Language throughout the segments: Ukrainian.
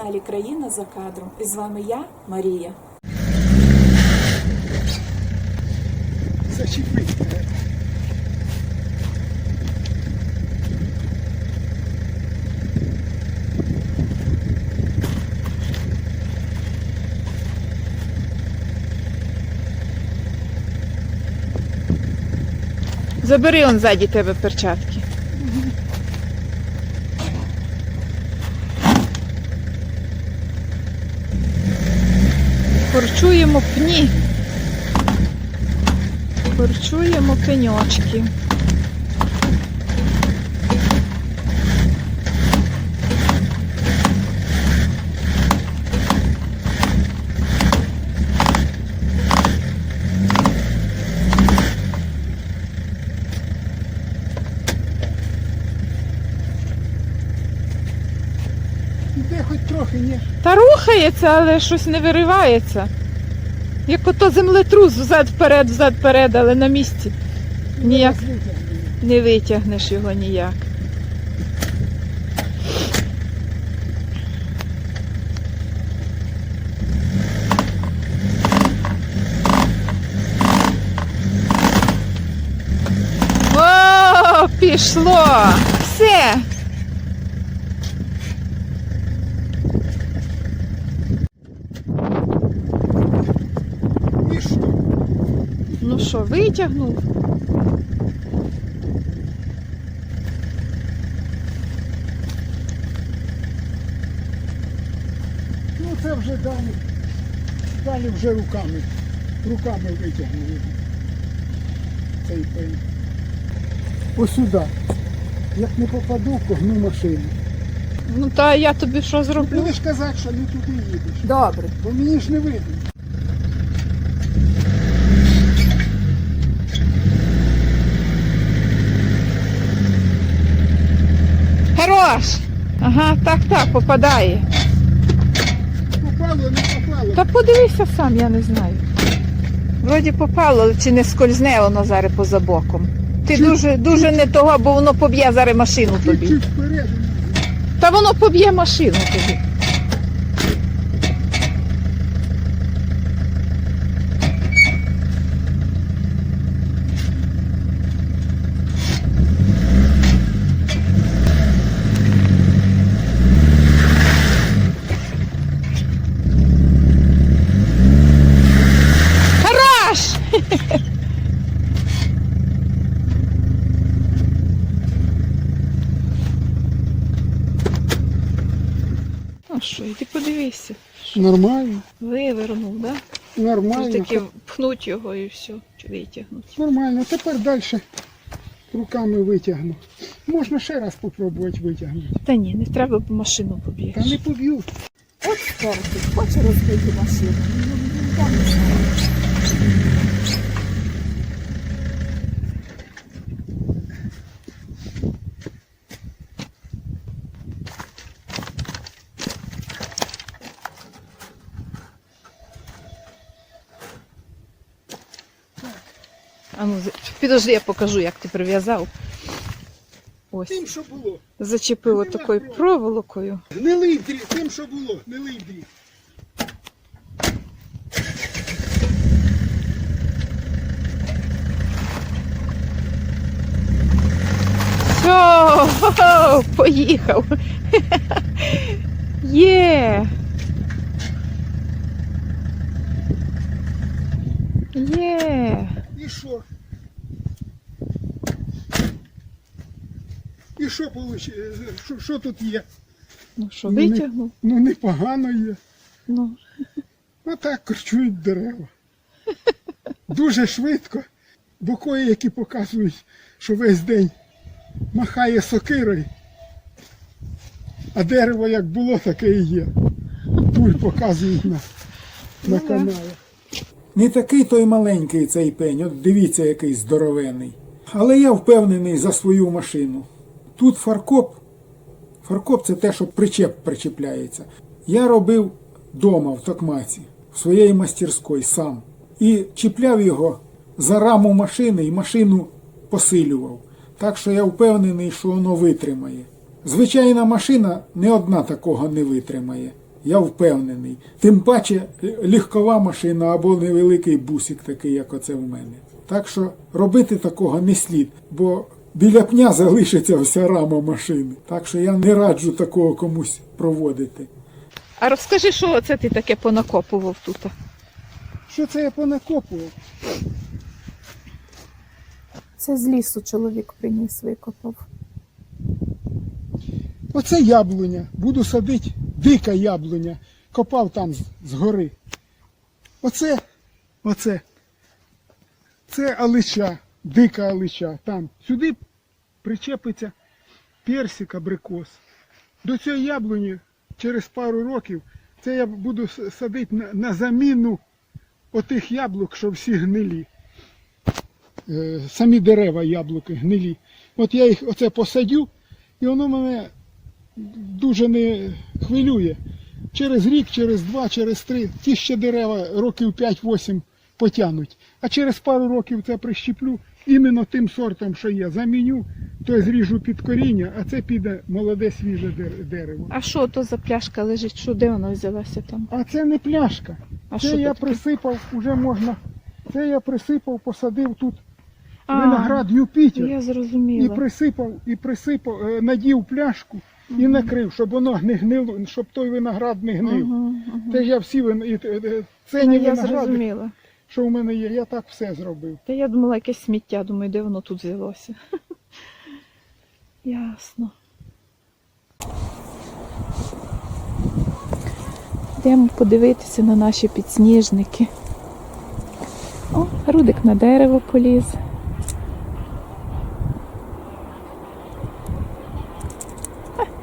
каналі Країна за кадром. І з вами я, Марія. Забери он ззаді тебе перчатки. Корчуємо пні. Корчуємо пеньочки. Ні. Та рухається, але щось не виривається. Як ото землетрус взад-вперед, взад-вперед, але на місці. Ніяк не витягнеш його ніяк. О, пішло! Все! І що? Ну що, витягнув? Ну це вже далі. Далі вже руками. Руками витягнули. Цей пень. Ось сюди. Як не попаду, когну машину. Ну та я тобі що зроблю? Будеш казати, що не туди їдеш. Добре. Бо мені ж не видно. Ага, так, так, попадає. Попало, не попало. Та подивися сам, я не знаю. Вроді попало, але чи не скользне воно зараз поза боком. Ти Чуть- дуже, дуже не того, бо воно поб'є зараз машину тобі. Чуть-чуть. Та воно поб'є машину тобі. Ну що, іди подивися. Нормально. Вивернув, так? Да? Нормально. Таки пхнуть його і все, витягнуть. Нормально. Тепер далі руками витягну. Можна ще раз спробувати витягнути. Та ні, не треба, бо машину поб'єш. Та не поб'ю. От спереду, хоче розбити машину. Ну, А ну, підожди, я покажу, як ти прив'язав. Ось. Тим, що було. Зачепив отакою проволокою. Гнилий дріт, тим, що було, гнилий дріт. Все, хо-хо, поїхав. Є. Є. І що? І що получи- що, що тут є? Ну що, Ну, не- витягнув? Ну непогано є. Ну. А так корчують дерева. Дуже швидко, бо кої, які показують, що весь день махає сокирою, а дерево як було, таке і є. Пуль показують на, на Ну, каналі. Не такий той маленький цей пень, от дивіться, який здоровений. Але я впевнений за свою машину. Тут фаркоп. Фаркоп це те, що причеп причіпляється. Я робив дома в Токмаці, в своїй мастерській сам. І чіпляв його за раму машини і машину посилював. Так що я впевнений, що воно витримає. Звичайна машина не одна такого не витримає. Я впевнений. Тим паче легкова машина або невеликий бусик такий, як оце в мене. Так що робити такого не слід, бо біля пня залишиться вся рама машини. Так що я не раджу такого комусь проводити. А розкажи, що оце ти таке понакопував тут? Що це я понакопував? Це з лісу чоловік приніс, викопав. Оце яблуня. Буду садити дика яблуня. Копав там з, з гори. Оце, оце. Це алича, дика алича. Там. Сюди причепиться персик, абрикос. До цієї яблуні через пару років це я буду садити на, на заміну отих яблук, що всі гнилі. Е, самі дерева яблуки гнилі. От я їх оце посадю, і воно мене дуже не хвилює. Через рік, через два, через три, ті ще дерева років 5-8 потягнуть. А через пару років це прищеплю іменно тим сортом, що є. Заміню, то зріжу під коріння, а це піде молоде свіже дерево. А що то за пляшка лежить? Що де вона взялася там? А це не пляшка. А це що я таке? присипав, уже можна. Це я присипав, посадив тут А, виноград Юпітер. Я І присипав, і присипав, е, надів пляшку і накрив, щоб воно не гнило, щоб той виноград не гнив. Угу. Те ж я всі вин... е, е, це Ну, не я зрозуміла. Що в мене є, я так все зробив. Та я думала, якесь сміття, думаю, де воно тут взялося. Ясно. Йдемо подивитися на наші підсніжники. О, Рудик на дерево поліз.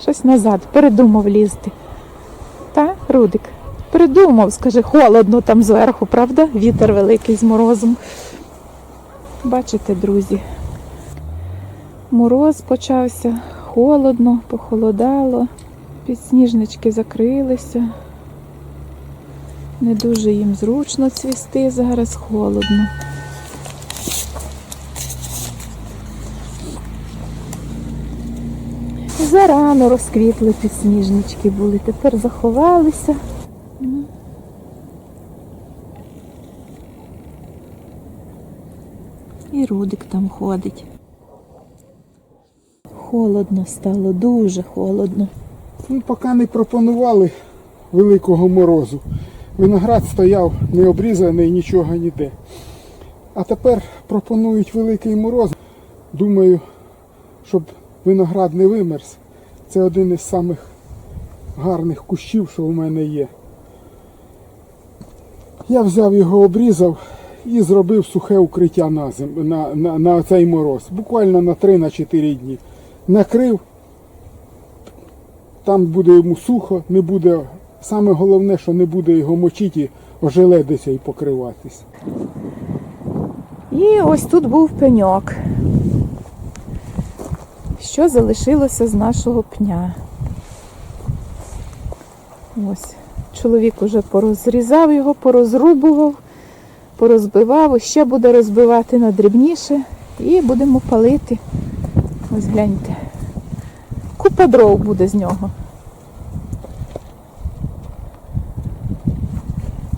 Щось назад, передумав лізти. Та, Рудик, передумав, скажи, холодно там зверху, правда? Вітер великий з морозом. Бачите, друзі, мороз почався, холодно, похолодало, підсніжнички закрилися. Не дуже їм зручно цвісти, зараз холодно. Зарано розквітли підсніжнички були, тепер заховалися. Ну. І Рудик там ходить. Холодно стало, дуже холодно. Ну, поки не пропонували великого морозу. Виноград стояв не обрізаний нічого ніде. А тепер пропонують великий мороз. Думаю, щоб виноград не вимерз. Це один із самих гарних кущів, що в мене є. Я взяв його, обрізав і зробив сухе укриття на, зим, на, на, на цей мороз. Буквально на 3-4 дні. Накрив, там буде йому сухо, не буде. Саме головне, що не буде його мочити, і і покриватись. І ось тут був пеньок. Що залишилося з нашого пня? Ось. Чоловік уже порозрізав його, порозрубував, порозбивав, ще буде розбивати на дрібніше і будемо палити. Ось гляньте. Купа дров буде з нього.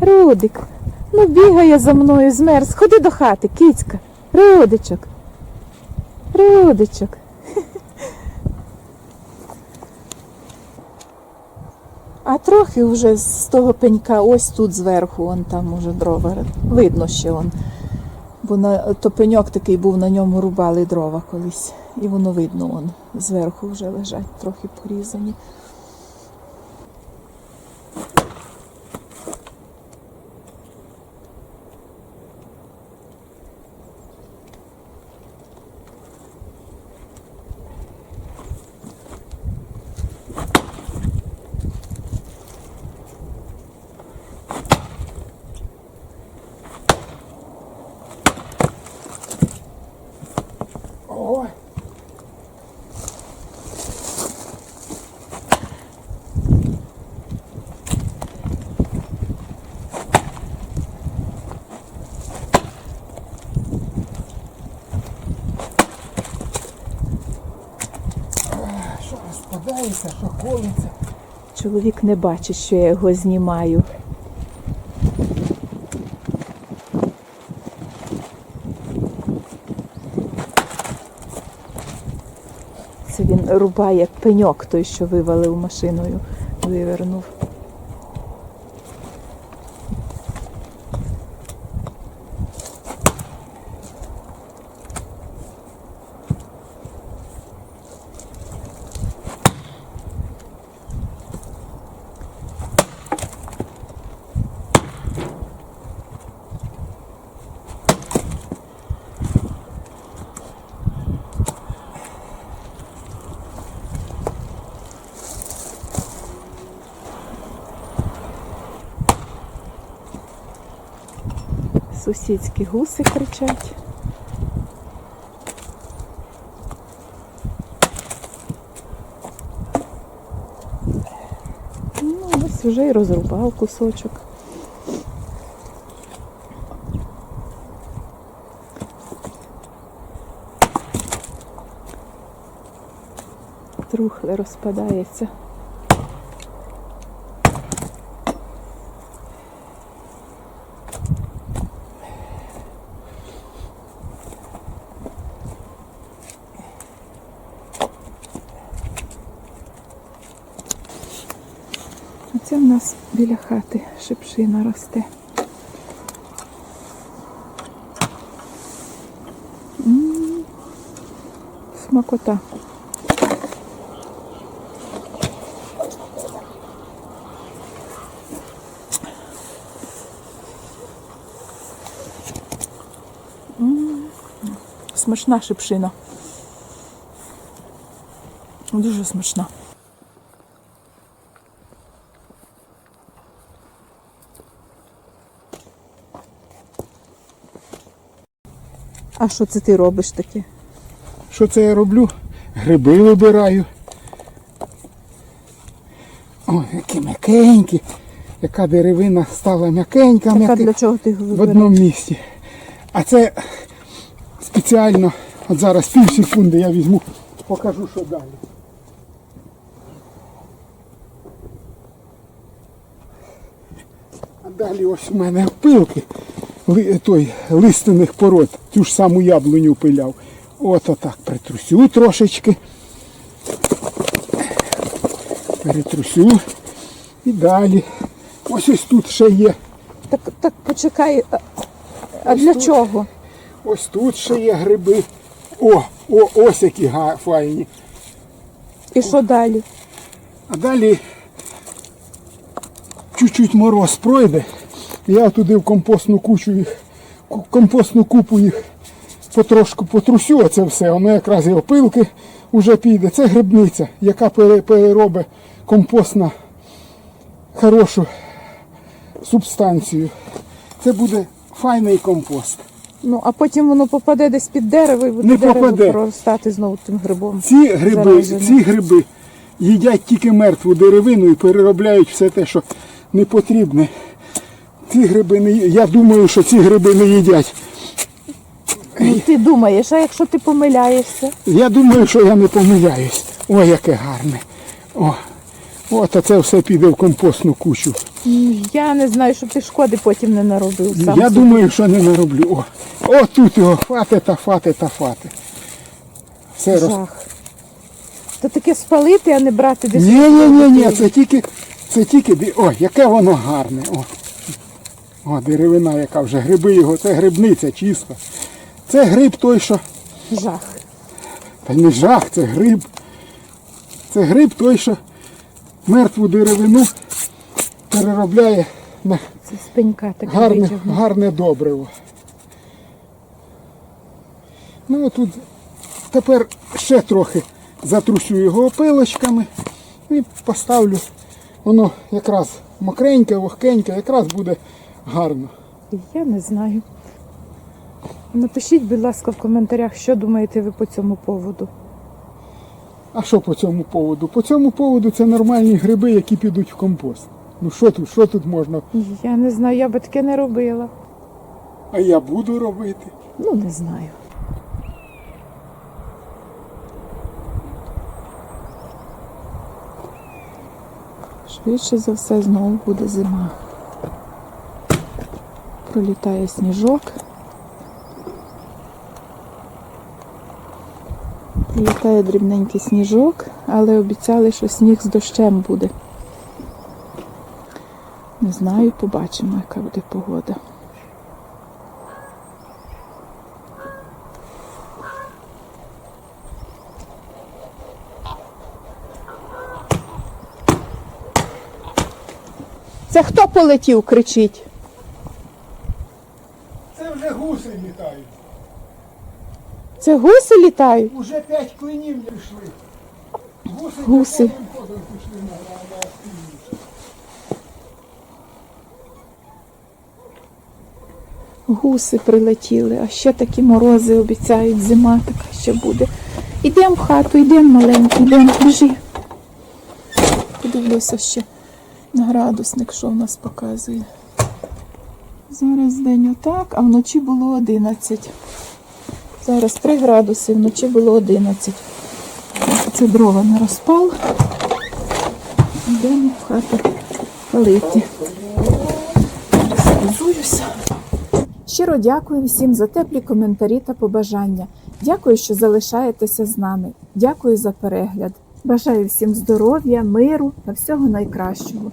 Рудик, ну бігає за мною, змерз. Ходи до хати, кицька. Рудичок. Рудичок. А трохи вже з того пенька, ось тут зверху, он там уже дрова. Видно ще он. Бо на, то пеньок такий був, на ньому рубали дрова колись. І воно видно, он зверху вже лежать, трохи порізані. Ой. Розпадається, що. Чоловік не бачить, що я його знімаю. Це він рубає пеньок, той, що вивалив машиною, вивернув. Сусідські гуси кричать. Ну, ось вже і розрубав кусочок. Трухле розпадається. Оце в нас біля хати шипшина росте. М, Смакота. Смачна шипшина. Дуже смачна. А що це ти робиш таке? Що це я роблю? Гриби вибираю. Ой, які м'якенькі. Яка деревина стала м'якенька, Так, а м'якенька. для чого ти його в одному місці. А це спеціально, от зараз пів секунди я візьму, покажу, що далі. А далі ось у мене пилки ли, той, лиственних пород, цю ж саму яблуню пиляв. От отак притрусю трошечки. Перетрусю. І далі. Ось ось тут ще є. Так, так почекай. А, а для тут. чого? Ось тут ще є гриби. О, о, ось які файні. І що далі? А далі чуть-чуть мороз пройде. Я туди в компостну кучу їх, компостну купу їх потрошку потрусю, оце все. Воно якраз і опилки вже піде. Це грибниця, яка переробить компост на хорошу субстанцію. Це буде файний компост. Ну, а потім воно попаде десь під дерево і буде Не дерево попаде. проростати знову тим грибом. Ці гриби, Заражені. ці гриби їдять тільки мертву деревину і переробляють все те, що не потрібне. Ці гриби не Я думаю, що ці гриби не їдять. Ну, ти думаєш, а якщо ти помиляєшся? Я думаю, що я не помиляюсь. Ой, яке гарне. О, от оце все піде в компостну кучу. Я не знаю, щоб ти шкоди потім не наробив сам. я собі. думаю, що не нароблю. О, о тут його фати та фати та фати. Все роз... То таке спалити, а не брати десь. Ні, ні, ні, ні, це тільки, це тільки, ой, яке воно гарне. О. О, деревина, яка вже гриби його, це грибниця чиста. Це гриб той, що. Жах. Та не жах, це гриб. Це гриб той, що мертву деревину переробляє на Це з пенька таке гарне, гарне добриво. Ну тут тепер ще трохи затрусю його опилочками і поставлю. Воно якраз мокреньке, вогкеньке, якраз буде гарно. Я не знаю. Напишіть, будь ласка, в коментарях, що думаєте ви по цьому поводу. А що по цьому поводу? По цьому поводу це нормальні гриби, які підуть в компост. Ну що тут, що тут можна? Я не знаю, я би таке не робила. А я буду робити. Ну, не знаю. Швидше за все знову буде зима. Пролітає сніжок. Пролітає дрібненький сніжок, але обіцяли, що сніг з дощем буде. Не знаю, побачимо, яка буде погода. Це хто полетів, кричить? Гуси літають. Це гуси літають? Уже п'ять клинів пішли. Гуси, Гуси. повним ходом пішли на, на, на північ. Гуси прилетіли, а ще такі морози обіцяють, зима така ще буде. Ідемо в хату, йдемо маленький, йдемо, біжи. Подивлюся ще на градусник, що в нас показує. Зараз день отак, а вночі було 11. Зараз 3 градуси, вночі було 11. Це дрова не розпал. Йдемо в хату палити. Розузуюся. Щиро дякую всім за теплі коментарі та побажання. Дякую, що залишаєтеся з нами. Дякую за перегляд. Бажаю всім здоров'я, миру та всього найкращого.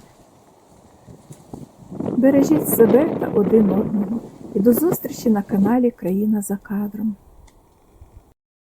Бережіть себе та один одного. І до зустрічі на каналі Країна за кадром.